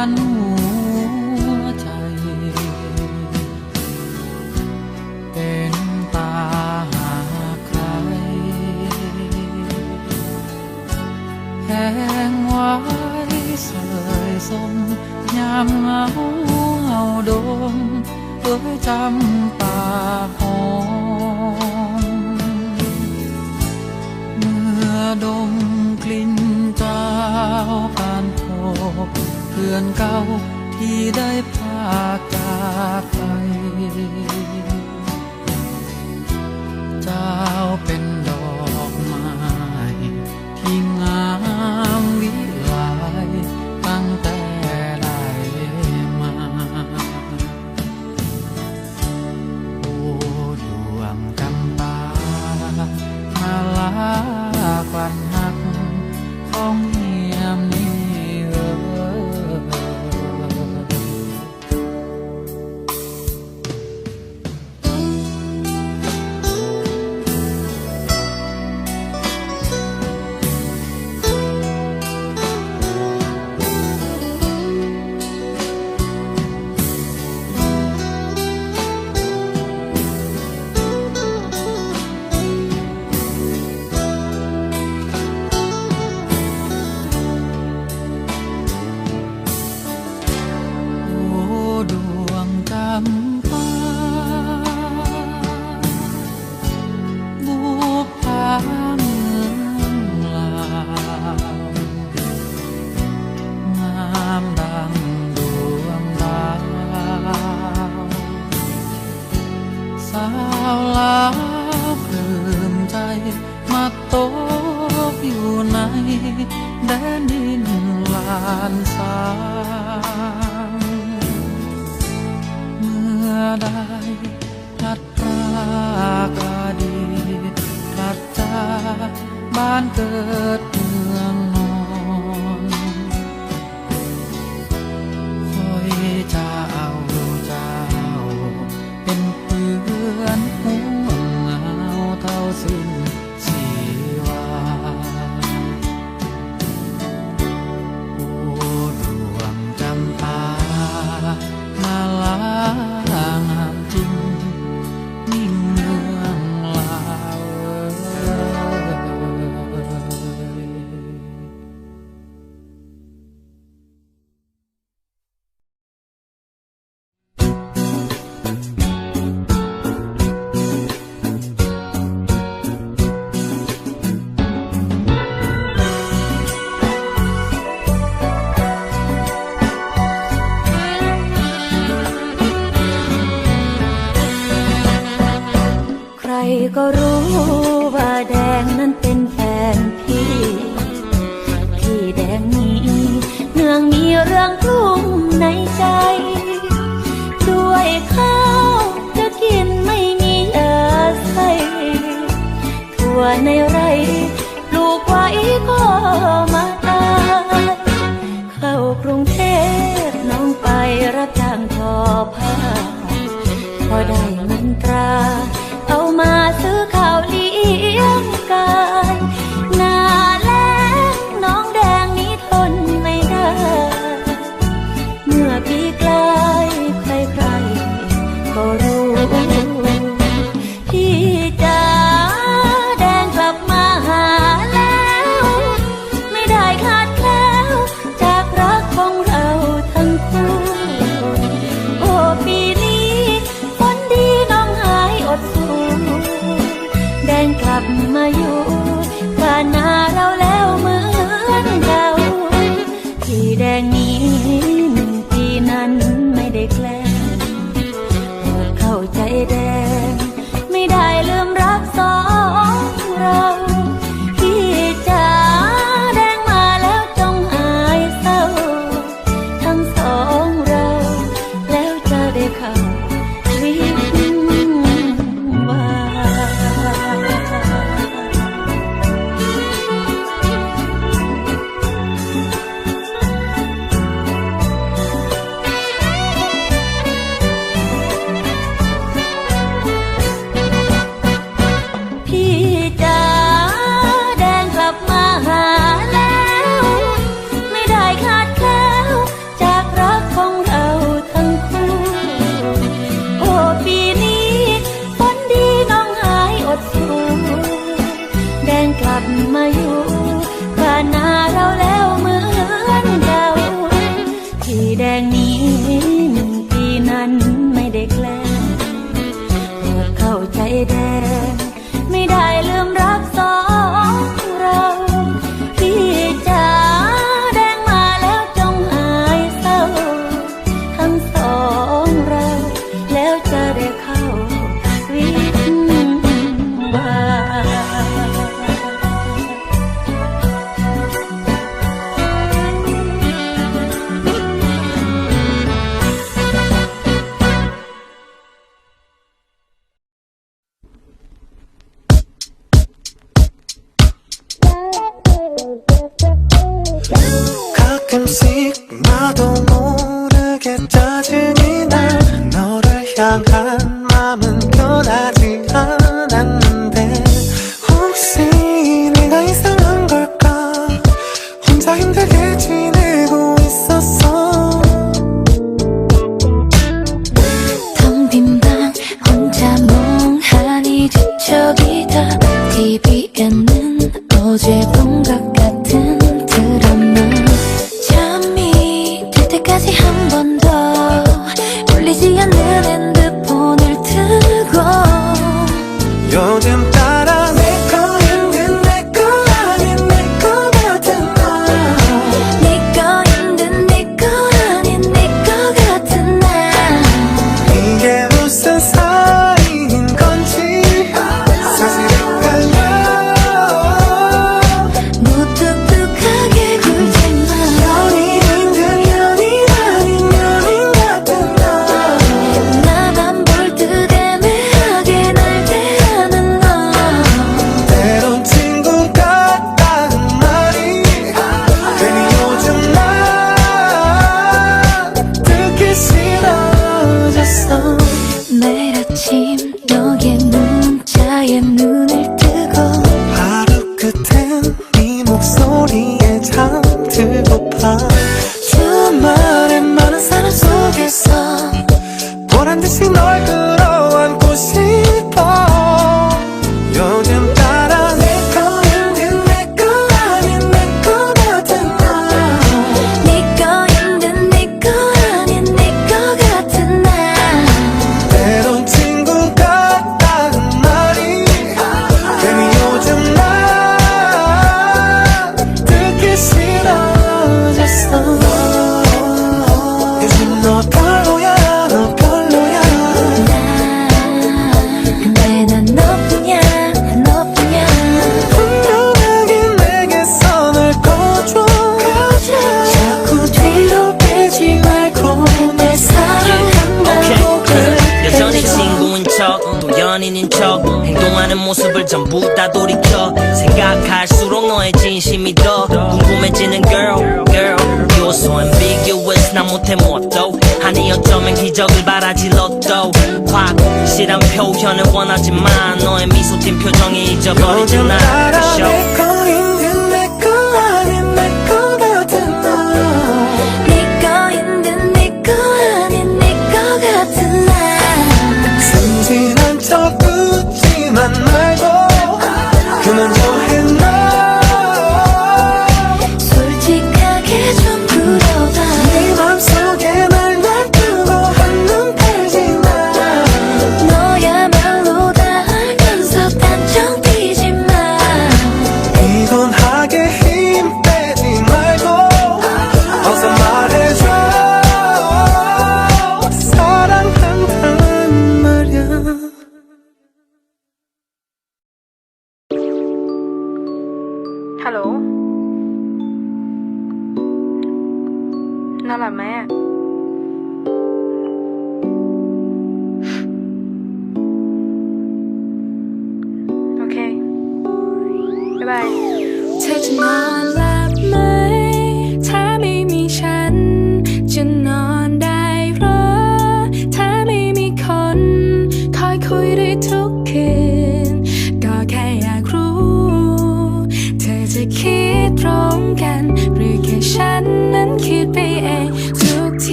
านหัวใจ เป็นตาหาใครแห้งไว้เสยสมยามเหงาเอาดมเอ้ยจำปาหอมเมื่อดมกลิ่นเจ้าผ่านพบ พื่อนเก่าที่ได้พากจากไป เจ้าเป็นาวลาวปลื้มใจ มาตกอยู่ในแดนดินลานสางเมื่อได้พลัดพรากอดีตกลับจากบ้านเกิดเมืองนอนคอยจะเอา 던지는 girl girl. 요소 ambiguous 난 못해 뭐 무엇도 아니 어쩌면 기적을 바라지 로또 확실한 표현을 원하지만 너의 미소 띈 표정이 잊어버리지 나 Bye bye.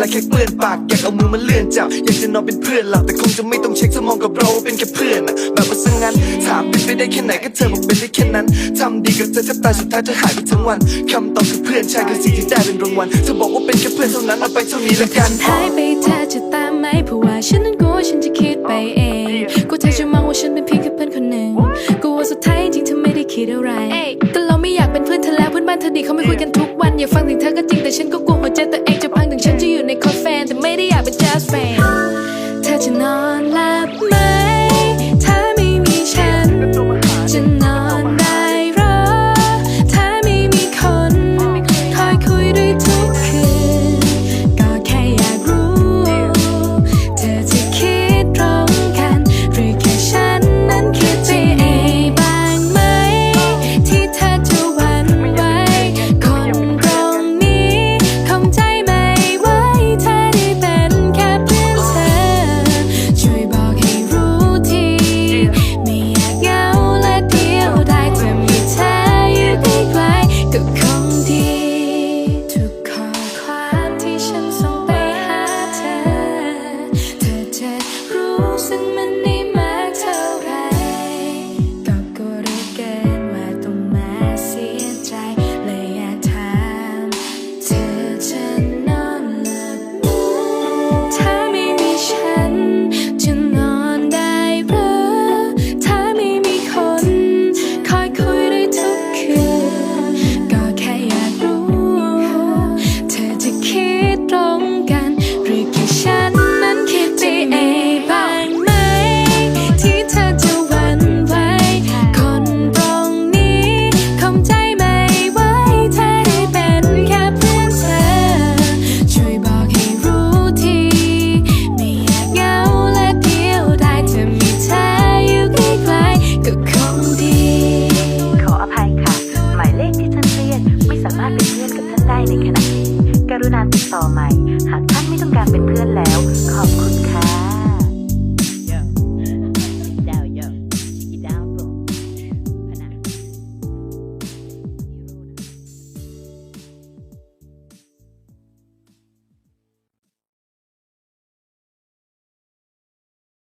ลาแค่เปื้อนปากอยากเอามือมาเลื่อนจับอยากจะนอนเป็นเพื่อนหลับแต่คงจะไม่ต้องเช็คสมองกับเราว่าเป็นแค่เพื่อนอะแบบว่าซะงั้นถามเป็นไปได้แค่ไหนก็เธอบอกเป็นได้แค่นั้นทำดีกับเธอแทบตายสุดท้ายเธอหายไปทั้งวันคำตอบคือเพื่อนใช่คือสิ่งที่ได้เป็นรางวัลเธอบอกว่าเป็นแค่เพื่อนเท่านั้นเอาไปเท่านี้ละกันหายไปเธอจะตามไหมเพราะว่าฉันนั้นกลัวฉันจะคิดไปเองกลัวเธอจะมองว่าฉันเป็นเพียงแค่เพื่อนคนหนึ่งกลัวสุดท้ายจริงเธอไม่ได้คิดอะไรแต่เราไม่อยากเป็นเพื่อนเธอแล้วเพื่อนบ้านเธอดีเขาไม่คุยกันทุกวันอยากฟังถึงเธอก็จริงแต่ฉันก็กลัวหัวใจตัวเอง I've been just fine. Touching on life.